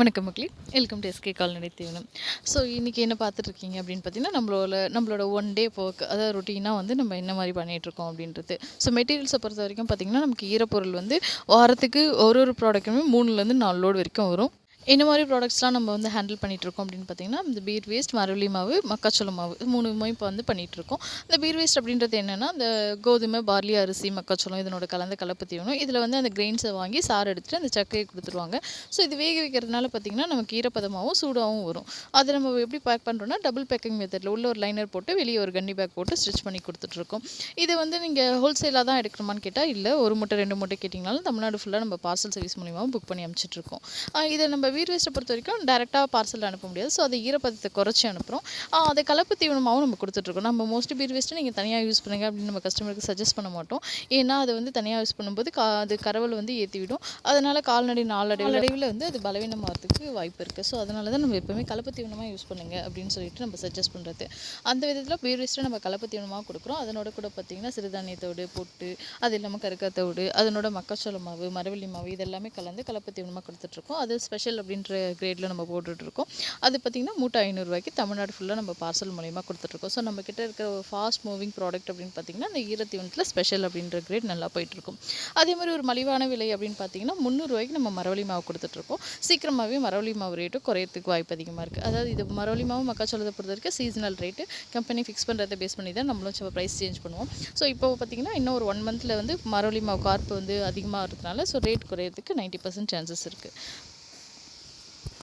வணக்கம் மக்களே. Welcome to SK கால்நடை தீவனம் ஸோ இன்றைக்கி என்ன பார்த்துட்ருக்கீங்க அப்படின்னு பார்த்தீங்கன்னா நம்மளோட நம்மளோட ஒன் டே ஒர்க் அதாவது ரொட்டீனாக வந்து நம்ம என்ன மாதிரி பண்ணிகிட்ருக்கோம் அப்படின்றது. ஸோ மெட்டீரியல்ஸை பொறுத்த வரைக்கும் பார்த்திங்கன்னா நமக்கு ஈரப்பொருள் வந்து வாரத்துக்கு ஒரு ஒரு ப்ராடக்ட்டுமே மூணுலேருந்து நாலு லோடு வரைக்கும் வரும். இந்த மாதிரி ப்ராடக்ட்ஸ்லாம் நம்ம வந்து ஹேண்டில் பண்ணிகிட்ருக்கோம் அப்படின்னு பார்த்தீங்கன்னா இந்த பீர் வேஸ்ட் மரவள்ளி மாவு மக்காச்சோள மாவு இது மூணுமே இப்போ வந்து பண்ணிகிட்ருக்கோம் இந்த பீர் வேஸ்ட் அப்படின்றது என்னென்னா இந்த கோதுமை பார்லி அரிசி மக்காச்சோளம் இதனோட கலந்த கலப்பு தீவனம். இதில் வந்து அந்த கிரெயின்ஸை வாங்கி சாறு எடுத்துகிட்டு அந்த சக்கையை கொடுத்துருவாங்க. ஸோ இது வேக வைக்கிறதுனால பார்த்திங்கன்னா நமக்கு ஈரப்பதமாகவும் சூடாகவும் வரும். அதை நம்ம எப்படி பேக் பண்ணுறோன்னா டபுள் பேக்கிங் மெத்தடில் உள்ள ஒரு லைனர் போட்டு வெளியே ஒரு கன்னி பேக் போட்டு ஸ்டிச் பண்ணி கொடுத்துட்ருக்கோம் இதை வந்து நீங்கள் ஹோல்சேலாக தான் எடுக்கணுமான்னு கேட்டால் இல்லை ஒரு மூட்டை ரெண்டு மூட்டை கேட்டிங்கனாலும் தமிழ்நாடு ஃபுல்லாக நம்ம பார்சல் சர்வீஸ் மூலியமாகவும் புக் பண்ணி அமைச்சிட்ருக்கோம் இதை நம்ம வீர் வேஸ்ட்டை பொறுத்த வரைக்கும் டேரெக்டாக பார்சல் அனுப்ப முடியாது. ஸோ அதை ஈரப்பதத்தை குறைச்சி அனுப்புகிறோம் அதை கலப்பு தீவனமாகவும் நம்ம கொடுத்துட்ருக்கோம். நம்ம மோஸ்ட்லி பீர் வேஸ்ட்டை நீங்கள் தனியாக யூஸ் பண்ணுங்க அப்படின்னு நம்ம கஸ்டமருக்கு சஜஸ்ட் பண்ண மாட்டோம். ஏன்னா அது வந்து தனியாக யூஸ் பண்ணும்போது கா அது கரவல் வந்து ஏற்றி விடும் அதனால் கால்நடை நாளடைவில் வந்து அது பலவீனமாகிறதுக்கு வாய்ப்பு இருக்குது ஸோ அதனால தான் நம்ம எப்போவுமே கலப்பு தீவனமாக யூஸ் பண்ணுங்க அப்படின்னு சொல்லிட்டு நம்ம சஜஸ்ட் பண்ணுறது அந்த விதத்தில் பீர் வேஸ்ட்டை நம்ம கலப்பு தீவனமாக கொடுக்குறோம். அதனோட கூட பார்த்திங்கன்னா சிறுதானியத்தோடு பொட்டு அது இல்லாமல் கருக்காத்தோடு அதனோட மக்காச்சோள மாவு மரவள்ளி மாவு இதெல்லாமே கலந்து கலப்பு தீவனமாக கொடுத்துட்ருக்கோம். அது ஸ்பெஷல் அப்படின்ற கிரேடில் நம்ம போட்டுட்ருக்கோம். அது பார்த்திங்கன்னா மூட்டை ஐநூறுரூவாய்க்கு தமிழ்நாடு ஃபுல்லாக நம்ம பார்சல் மூலியமாக கொடுத்துட்ருக்கோம். ஸோ நம்ம கிட்ட இருக்கிற ஒரு ஃபாஸ்ட் மூவிங் ப்ராடக்ட் அப்படின்னு பார்த்திங்கன்னா இந்த ஈரத்தீவனத்தில் ஸ்பெஷல் அப்படின்ற கிரேட் நல்லா போயிட்டுருக்கும் அதே மாதிரி ஒரு மலிவான விலை அப்படின்னு பார்த்தீங்கன்னா முந்நூறுரூவாய்க்கு நம்ம மரவள்ளி மாவு கொடுத்துட்ருக்கோம். சீக்கிரமாகவே மரவள்ளி மாவு ரேட்டு குறையிறதுக்கு வாய்ப்பு அதிகமாக இருக்குது அதாவது இது மரவள்ளி மாவு மக்காச்சோளத்தை பொறுத்த வரைக்கும் சீசனல் ரேட்டு கம்பெனி ஃபிக்ஸ் பண்ணுறதை பேஸ் பண்ணி தான் நம்மளும் ப்ரைஸ் சேஞ்ச் பண்ணுவோம். ஸோ இப்போ பார்த்திங்கன்னா இன்னும் ஒரு ஒன் மந்தில் வந்து மரவள்ளி மாவு கார்ப்பு வந்து அதிகமாக இருக்கிறதுனால ஸோ ரேட் குறையிறதுக்கு நைன்ட்டி பர்சன்ட் சான்சஸ் இருக்குது